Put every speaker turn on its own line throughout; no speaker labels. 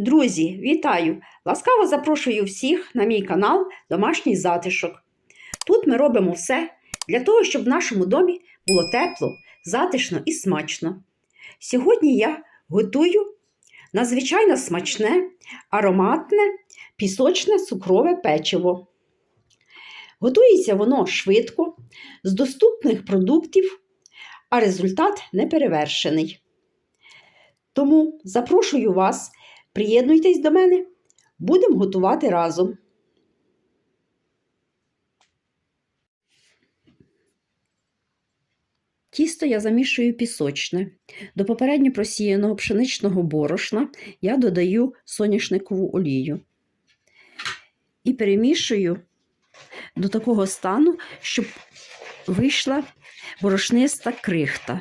Друзі, вітаю! Ласкаво запрошую всіх на мій канал Домашній затишок. Тут ми робимо все для того, щоб в нашому домі було тепло, затишно і смачно. Сьогодні я готую надзвичайно смачне, ароматне, пісочне цукрове печиво. Готується воно швидко, з доступних продуктів, а результат неперевершений. Тому запрошую вас, приєднуйтесь до мене, будемо готувати разом. Тісто я замішую пісочне. До попередньо просіяного пшеничного борошна я додаю соняшникову олію і перемішую до такого стану, щоб вийшла борошниста крихта.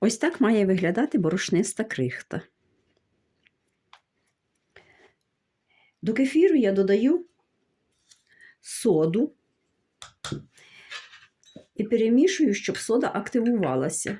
Ось так має виглядати борошниста крихта. До кефіру я додаю соду і перемішую, щоб сода активувалася.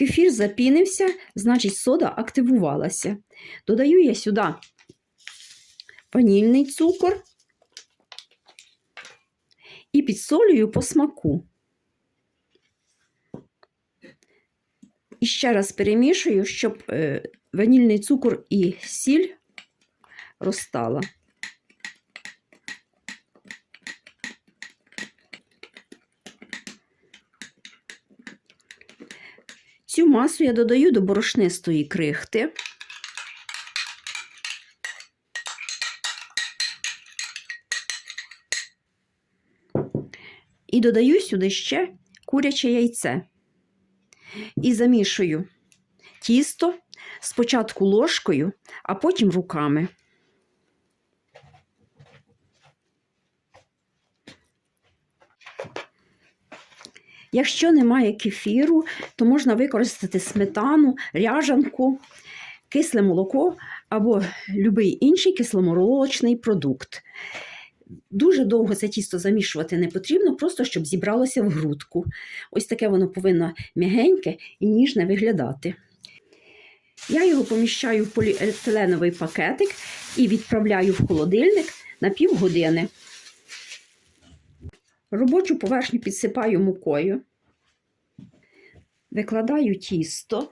Кефір запінився, значить сода активувалася. Додаю я сюди ванільний цукор і підсолюю по смаку. І ще раз перемішую, щоб е, ванільний цукор і сіль розтала. Цю масу я додаю до борошнистої крихти. І додаю сюди ще куряче яйце. І замішую тісто спочатку ложкою, а потім руками. Якщо немає кефіру, то можна використати сметану, ряжанку, кисле молоко або будь-який інший кисломолочний продукт. Дуже довго це тісто замішувати не потрібно, просто щоб зібралося в грудку. Ось таке воно повинно м'ягеньке і ніжне виглядати. Я його поміщаю в поліетиленовий пакетик і відправляю в холодильник на півгодини. Робочу поверхню підсипаю мукою, викладаю тісто,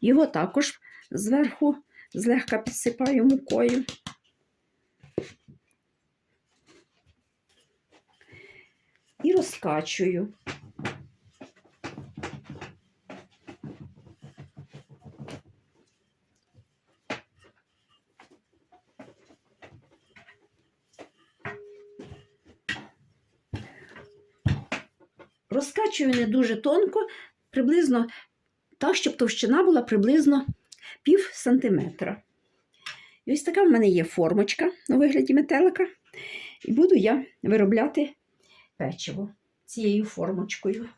його також зверху злегка підсипаю мукою. І розкачую. Розкачую не дуже тонко, приблизно так, щоб товщина була приблизно пів сантиметра. І ось така в мене є формочка у вигляді метелика. І буду я виробляти печиво цією формочкою.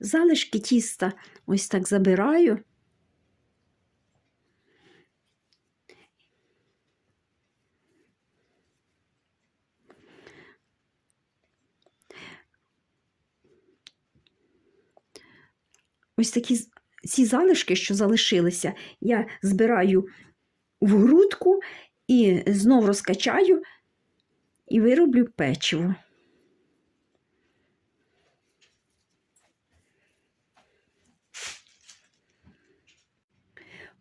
залишки тіста ось так забираю. Ось такі ці залишки, що залишилися, я збираю в грудку і знов розкачаю і вироблю печиво.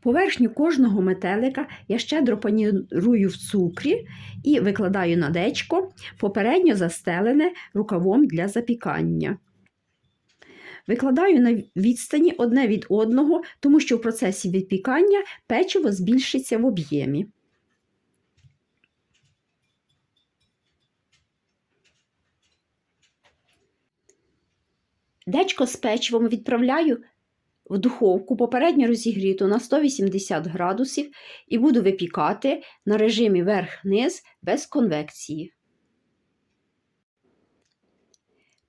Поверхню кожного метелика я щедро панірую в цукрі і викладаю на дечко, попередньо застелене рукавом для запікання. Викладаю на відстані одне від одного, тому що в процесі випікання печиво збільшиться в об'ємі. Дечко з печивом відправляю в духовку попередньо розігріту на 180 градусів і буду випікати на режимі верх-низ без конвекції.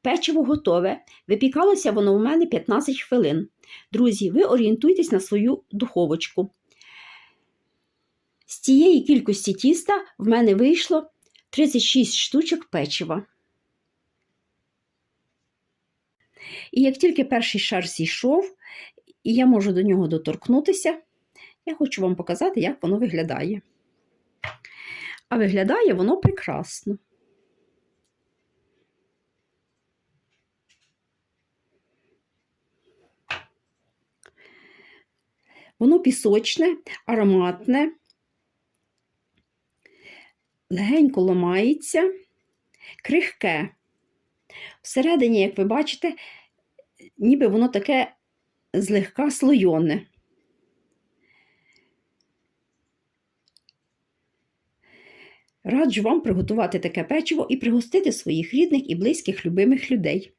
Печиво готове. Випікалося воно у мене 15 хвилин. Друзі, ви орієнтуйтесь на свою духовочку. З цієї кількості тіста в мене вийшло 36 штучок печива. І як тільки перший шар зійшов, і я можу до нього доторкнутися, я хочу вам показати, як воно виглядає. А виглядає воно прекрасно. Воно пісочне, ароматне, легенько ламається, крихке. Всередині, як ви бачите, ніби воно таке злегка слойоне. Раджу вам приготувати таке печиво і пригостити своїх рідних і близьких любимих людей.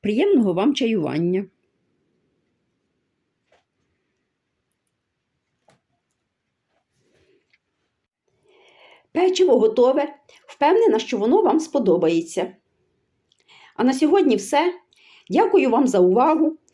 Приємного вам чаювання! Печиво готове, впевнена, що воно вам сподобається. А на сьогодні все. Дякую вам за увагу.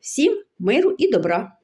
Всім миру і добра!